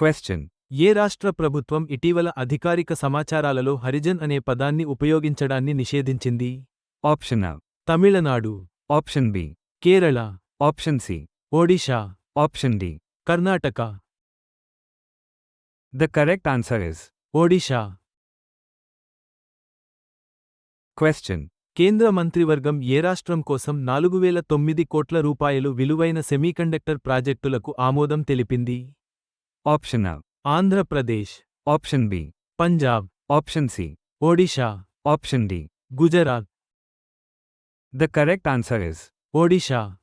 Question. ఏ రాష్ట్ర ప్రభుత్వం ఇటీవల అధికారిక సమాచారాలలో హరిజన్ అనే పదాన్ని ఉపయోగించడాన్ని నిషేధించింది Option A. Tamil Nadu Option B. Kerala Option C. Odisha Option D. Karnataka The correct answer is. Odisha Question. కేంద్ర మంత్రివర్గం ఏ రాష్ట్రం కోసం నాలుగు వేల తొమ్మిది కోట్ల రూపాయలు విలువైన సెమీకండక్టర్ ప్రాజెక్టులకు ఆమోదం తెలిపింది option A Andhra Pradesh. Option B. Punjab. Option C. Odisha option D. Gujarat. The correct answer is. Odisha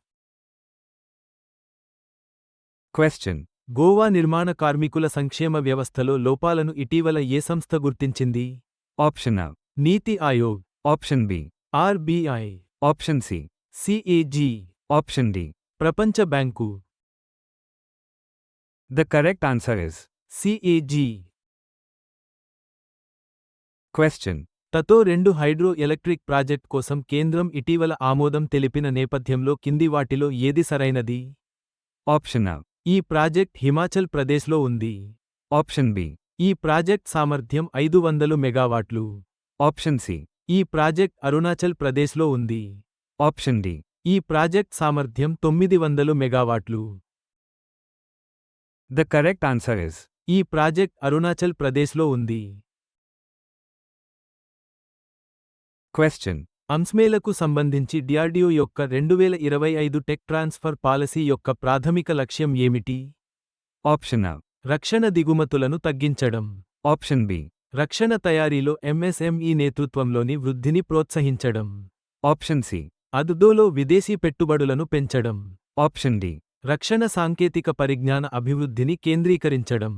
question. Goa నిర్మాణ కార్మికుల సంక్షేమ వ్యవస్థలో లోపాలను ఇటీవల ఏ సంస్థ గుర్తించింది? Option A NITI Aayog. Option B. RBI. Option C. CAG option D. ప్రపంచ bank. The correct answer is. CAG Question. తతో రెండు హైడ్రో ఎలక్ట్రిక్ ప్రాజెక్ట్ కోసం కేంద్రం ఇటీవల ఆమోదం తెలిపిన నేపథ్యంలో కింది వాటిలో ఏది సరైనది Option A. ఈ ప్రాజెక్ట్ హిమాచల్ ప్రదేశ్లో ఉంది Option B. ఈ ప్రాజెక్ట్ సామర్థ్యం ఐదు వందలు మెగావాట్లు Option C. ఈ ప్రాజెక్ట్ అరుణాచల్ ప్రదేశ్లో ఉంది Option D. ఈ ప్రాజెక్ట్ సామర్థ్యం తొమ్మిది వందలు మెగావాట్లు The correct answer is. ఈ ప్రాజెక్ట్ అరుణాచల్ ప్రదేశ్లో ఉంది Question. అంస్మేలకు సంబంధించి డిఆర్డిఓ యొక్క రెండువేల ఇరవై ఐదు టెక్ ట్రాన్స్ఫర్ పాలసీ యొక్క ప్రాథమిక లక్ష్యం ఏమిటి Option A. రక్షణ దిగుమతులను తగ్గించడం Option B. రక్షణ తయారీలో ఎంఎస్ఎంఈ నేతృత్వంలోని వృద్ధిని ప్రోత్సహించడం Option C. అదుదోలో విదేశీ పెట్టుబడులను పెంచడం Option D. రక్షణ సాంకేతిక పరిజ్ఞాన అభివృద్ధిని కేంద్రీకరించడం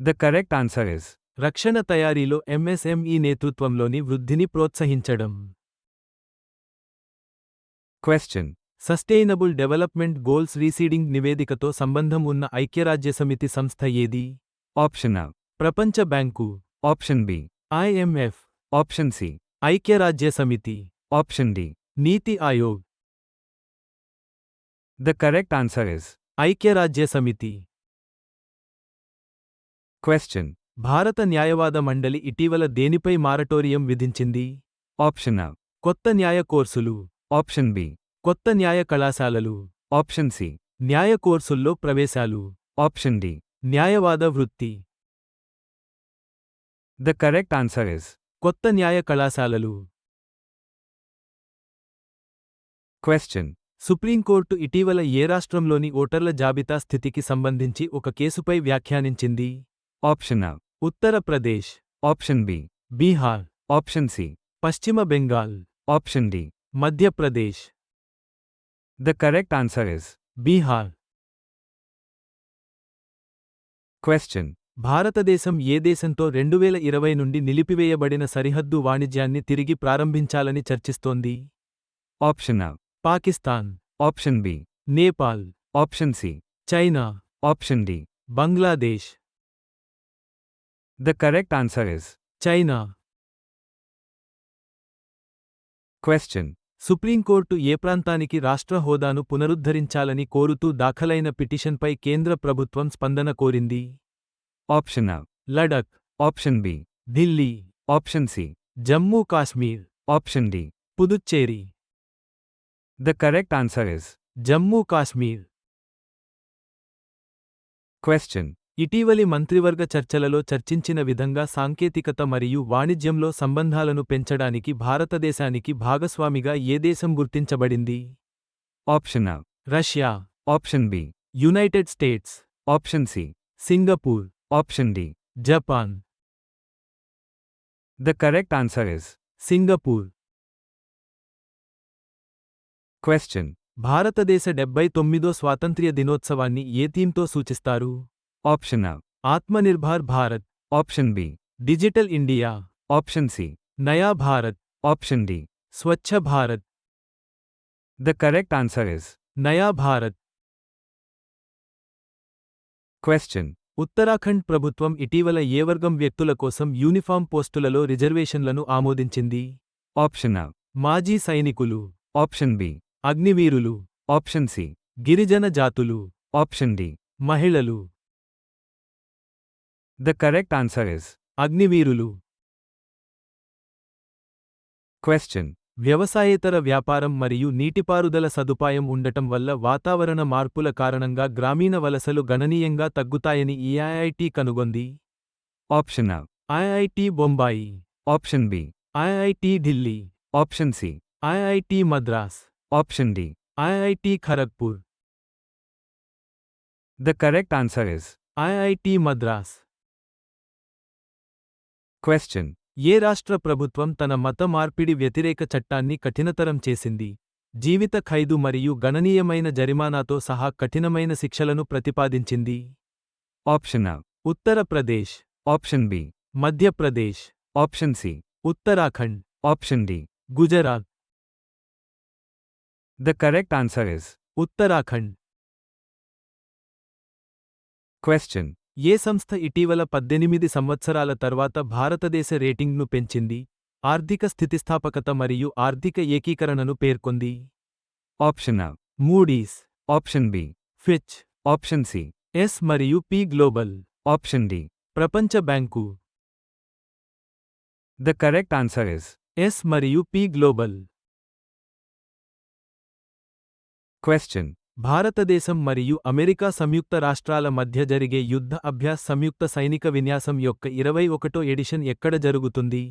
The correct answer is. రక్షణ తయారీలో ఎంఎస్ఎంఈ నేతృత్వంలోని వృద్ధిని ప్రోత్సహించడం Question. Sustainable development goals receding నివేదికతో సంబంధం ఉన్న ఐక్యరాజ్యసమితి సంస్థ ఏది A. ప్రపంచ bank Option B. IMF Option C. ఐక్యరాజ్యసమితి Option D. NITI Aayog The correct answer is. ఐక్యరాజ్యసమితి Question. భారత న్యాయవాద మండలి ఇటీవల దేనిపై మారటోరియం విధించింది Option A. కొత్త న్యాయ కోర్సులు Option B. కొత్త న్యాయ కళాశాలలు Option C. న్యాయ కోర్సుల్లో ప్రవేశాలు Option D. న్యాయవాద వృత్తి The correct answer is. కొత్త న్యాయ కళాశాలలు Question. సుప్రీంకోర్టు ఇటీవల ఏ రాష్ట్రంలోని ఓటర్ల జాబితా స్థితికి సంబంధించి ఒక కేసుపై వ్యాఖ్యానించింది Option A. Uttar Pradesh Option B. Bihar Option C. పశ్చిమ Bengal Option D. Madhya Pradesh The correct answer is. Bihar Question. భారతదేశం ఏ దేశంతో రెండువేల ఇరవై నుండి నిలిపివేయబడిన సరిహద్దు వాణిజ్యాన్ని తిరిగి ప్రారంభించాలని చర్చిస్తోంది Option A. Pakistan Option B. Nepal Option C. China Option D. Bangladesh The correct answer is. China Question. Supreme court ఏ ప్రాంతానికి రాష్ట్ర హోదాను పునరుద్ధరించాలని కోరుతూ దాఖలైన పిటిషన్పై కేంద్ర ప్రభుత్వం స్పందన కోరింది Option A. Ladakh Option B. Delhi Option C. Jammu Kashmir Option D. Puducherry The correct answer is. Jammu Kashmir Question. ఇటీవలి మంత్రివర్గ చర్చలలో చర్చించిన విధంగా సాంకేతికత మరియు వాణిజ్యంలో సంబంధాలను పెంచడానికి భారతదేశానికి భాగస్వామిగా ఏ దేశం గుర్తించబడింది Option A. Russia Option B. United States Option C. Singapore Option D. Japan The correct answer is. Singapore Question. భారతదేశ డెబ్బై తొమ్మిదో స్వాతంత్ర్య దినోత్సవాన్ని ఏ థీమ్తో సూచిస్తారు Option A. Atmanirbhar Bharat Option B. Digital India Option C. నయా Bharat Option D. Swachh Bharat The correct answer is. నయా Bharat Question. Uttarakhand ప్రభుత్వం ఇటీవల ఏ వర్గం వ్యక్తుల కోసం యూనిఫామ్ పోస్టులలో రిజర్వేషన్లను ఆమోదించింది Option A. మాజీ సైనికులు Option B. అగ్నివీరులు ఆప్షన్ సి. గిరిజన జాతులు ఆప్షన్ డి. మహిళలు. ద కరెక్ట్ ఆన్సర్ ఇస్ అగ్నివీరులు. క్వశ్చన్. వ్యవసాయేతర వ్యాపారం మరియు నీటిపారుదల సదుపాయం ఉండటం వల్ల వాతావరణ మార్పుల కారణంగా గ్రామీణ వలసలు గణనీయంగా తగ్గుతాయని ఈఐఐటి కనుగొంది? Option IIT Bombay. Option B IIT Delhi. Option C. IIT Madras. Option D. IIT Kharagpur The correct answer is IIT Madras question. ఏ రాష్ట్ర ప్రభుత్వం తన మత మార్పిడి వ్యతిరేక చట్టాన్ని కఠినతరం చేసింది జీవిత ఖైదు మరియు గణనీయమైన జరిమానాతో సహా కఠినమైన శిక్షలను ప్రతిపాదించింది Option A. Uttar Pradesh Option B. Madhya Pradesh Option C. Uttarakhand Option D. Gujarat The correct answer is Uttarakhand question. ఏ సంస్థ ఇటీవల పద్దెనిమిది సంవత్సరాల తర్వాత భారతదేశ రేటింగ్ను పెంచింది ఆర్థిక స్థితిస్థాపకత మరియు ఆర్థిక ఏకీకరణను పేర్కొంది Option A. Moody's Option B. Fitch Option C. S మరియు పి గ్లోబల్ Option D. ప్రపంచ bank The correct answer is S మరియు పి గ్లోబల్ question. భారతదేశం మరియు అమెరికా సంయుక్త రాష్ట్రాల మధ్య జరిగే యుద్ధ అభ్యాస్ సంయుక్త సైనిక విన్యాసం యొక్క ఇరవై ఒకటో ఎడిషన్ ఎక్కడ జరుగుతుంది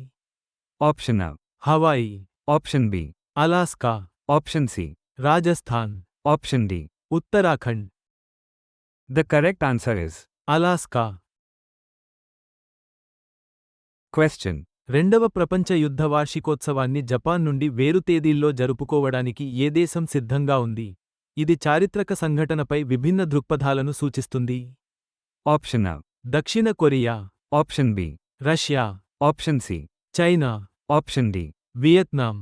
Option A. Hawaii Option B. Alaska Option C. Rajasthan Option D. Uttarakhand The correct answer is Alaska question. రెండవ ప్రపంచ యుద్ధ వార్షికోత్సవాన్ని జపాన్ నుండి వేరు తేదీల్లో జరుపుకోవడానికి ఏ దేశం సిద్ధంగా ఉంది ఇది చారిత్రక సంఘటనపై విభిన్న దృక్పథాలను సూచిస్తుంది A. దక్షిణ Korea Option B. Russia Option C. China Option D. Vietnam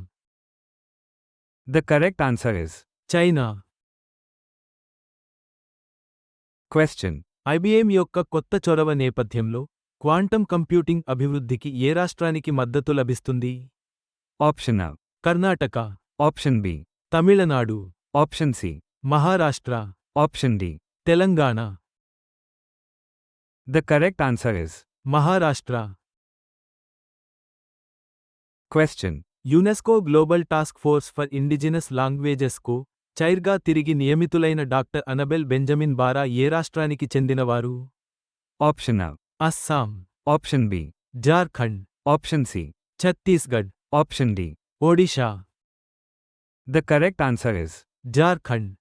The correct answer is China question. IBM యొక్క కొత్త చొరవ నేపథ్యంలో క్వాంటం కంప్యూటింగ్ అభివృద్ధికి ఏ రాష్ట్రానికి మద్దతు లభిస్తుంది A. Karnataka Option B. Tamil Nadu Option C. Maharashtra Option D. Telangana The correct answer is Maharashtra question. UNESCO global task force for indigenous లాంగ్వేజెస్కు చైర్గా తిరిగి నియమితులైన డాక్టర్ అనబెల్ బెంజమిన్ బారా ఏ రాష్ట్రానికి చెందినవారు Option A. Assam Option B. Jharkhand Option C. Chhattisgarh Option D. Odisha The correct answer is Jharkhand